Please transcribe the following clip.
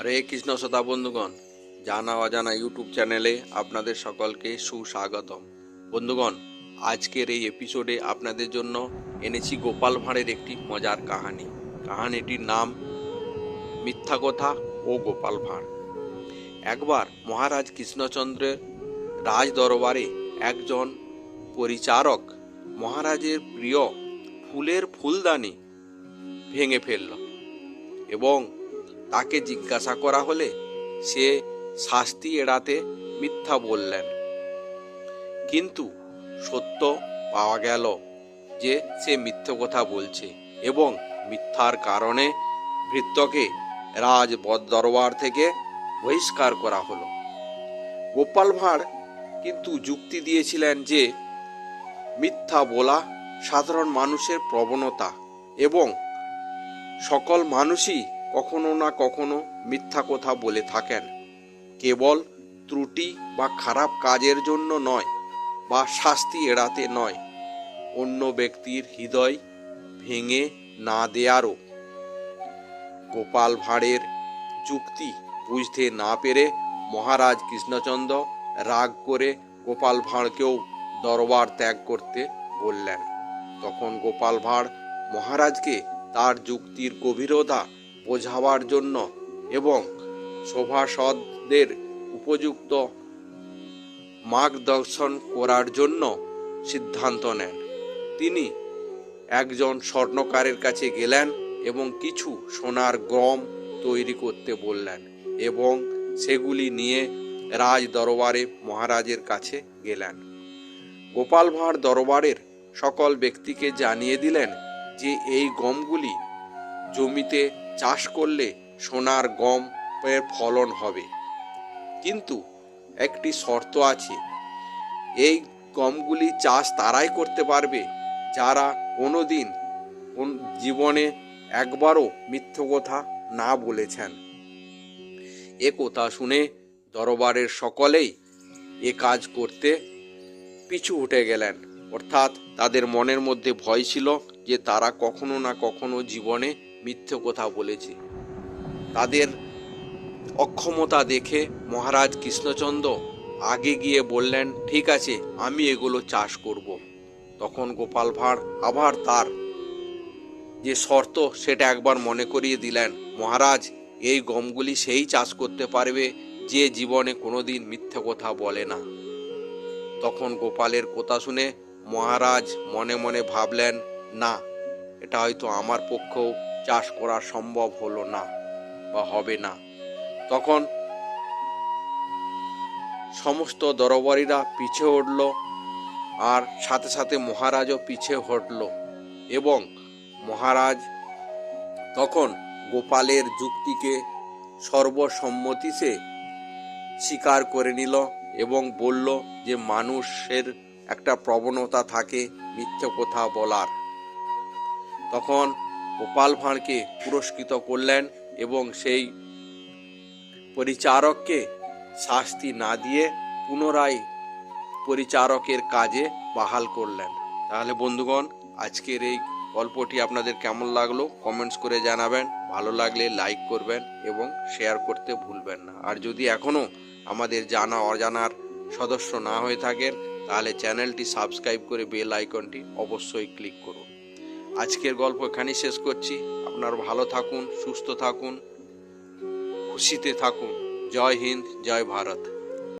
হরে কৃষ্ণ শ্রোতা বন্ধুগণ, জানা অজানা ইউটিউব চ্যানেলে আপনাদের সকলকে সুস্বাগতম। বন্ধুগণ, আজকের এই এপিসোডে আপনাদের জন্য এনেছি গোপাল ভাঁড়ের একটি মজার কাহানি। কাহানিটির নাম মিথ্যা কথা ও গোপাল ভাঁড়। একবার মহারাজ কৃষ্ণচন্দ্রের রাজ দরবারে একজন পরিচারক মহারাজের প্রিয় ফুলের ফুলদানি ভেঙে ফেলল এবং তাকে জিজ্ঞাসা করা হলে সে শাস্তি এড়াতে মিথ্যা বললেন। কিন্তু সত্য পাওয়া গেল যে সে মিথ্যে কথা বলছে এবং মিথ্যার কারণে ভৃত্যকে রাজ দরবার থেকে বহিষ্কার করা হলো। গোপাল ভাঁড় কিন্তু যুক্তি দিয়েছিলেন যে মিথ্যা বলা সাধারণ মানুষের প্রবণতা এবং সকল মানুষই কখনো না কখনো মিথ্যা কথা বলে থাকেন। কেবল ত্রুটি বা খারাপ কাজের জন্য নয়, বা শাস্তি এড়াতে নয়। অন্য ব্যক্তির হৃদয় ভেঙে না দেয়ারও গোপাল ভাঁড়ের যুক্তি বুঝতে না পেরে মহারাজ কৃষ্ণচন্দ্র রাগ করে গোপাল ভাঁড়কেও দরবার ত্যাগ করতে বললেন। তখন গোপাল ভাঁড় মহারাজকে তার যুক্তির গভীরতা বোঝাবার জন্য এবং সভাসদদের উপযুক্ত মার্গদর্শন করার জন্য সিদ্ধান্ত নেন। তিনি একজন স্বর্ণকারের কাছে গেলেন এবং কিছু সোনার গম তৈরি করতে বললেন এবং সেগুলি নিয়ে রাজ দরবারে মহারাজের কাছে গেলেন। গোপাল ভাঁড় দরবারের সকল ব্যক্তিকে জানিয়ে দিলেন যে এই গমগুলি জমিতে চাষ করলে সোনার গম এর ফলন হবে। কিন্তু একটি শর্ত আছে, এই গমগুলি চাষ তারাই করতে পারবে যারা কোনো দিন জীবনে একবারও মিথ্য কথা না বলেছেন। এ কথা শুনে দরবারের সকলেই এ কাজ করতে পিছু উঠে গেলেন। অর্থাৎ তাদের মনের মধ্যে ভয় ছিল যে তারা কখনো না কখনো জীবনে মিথ্যে কথা বলেছে। তাদের অক্ষমতা দেখে মহারাজ কৃষ্ণচন্দ্র আগে গিয়ে বললেন, ঠিক আছে, আমি এগুলো চাষ করব। তখন গোপাল ভাঁড় আবার তার যে শর্ত, সেটা একবার মনে করিয়ে দিলেন, মহারাজ, এই গমগুলি সেই চাষ করতে পারবে যে জীবনে কোনোদিন মিথ্যে কথা বলে না। তখন গোপালের কথা শুনে মহারাজ মনে মনে ভাবলেন, না, এটা হয়তো আমার পক্ষেও চাষ করা সম্ভব হলো না বা হবে না। তখন সমস্ত দরবারিরা পিছে উঠল আর সাথে সাথে মহারাজও পিছে হটল এবং মহারাজ তখন গোপালের যুক্তিকে সর্বসম্মতিতে স্বীকার করে নিল এবং বলল যে মানুষের একটা প্রবণতা থাকে মিথ্যে কথা বলার। তখন গোপাল ভাঁড়কে পুরস্কৃত করলেন এবং সেই পরিচারককে শাস্তি না দিয়ে পুনরায় পরিচারকের কাজে বাহাল করলেন। তাহলে বন্ধুগণ, আজকের এই গল্পটি আপনাদের কেমন লাগল? কমেন্টস করে জানাবেন। ভালো লাগলে লাইক করবেন এবং শেয়ার করতে ভুলবেন না। আর যদি এখনও আমাদের জানা অজানার সদস্য না হয়ে থাকেন, তাহলে চ্যানেলটি সাবস্ক্রাইব করে বেল আইকনটি অবশ্যই ক্লিক করুন। আজকের গল্প এখানেই শেষ করছি। আপনার ভালো থাকুন, সুস্থ থাকুন, খুশিতে থাকুন। জয় হিন্দ, জয় ভারত।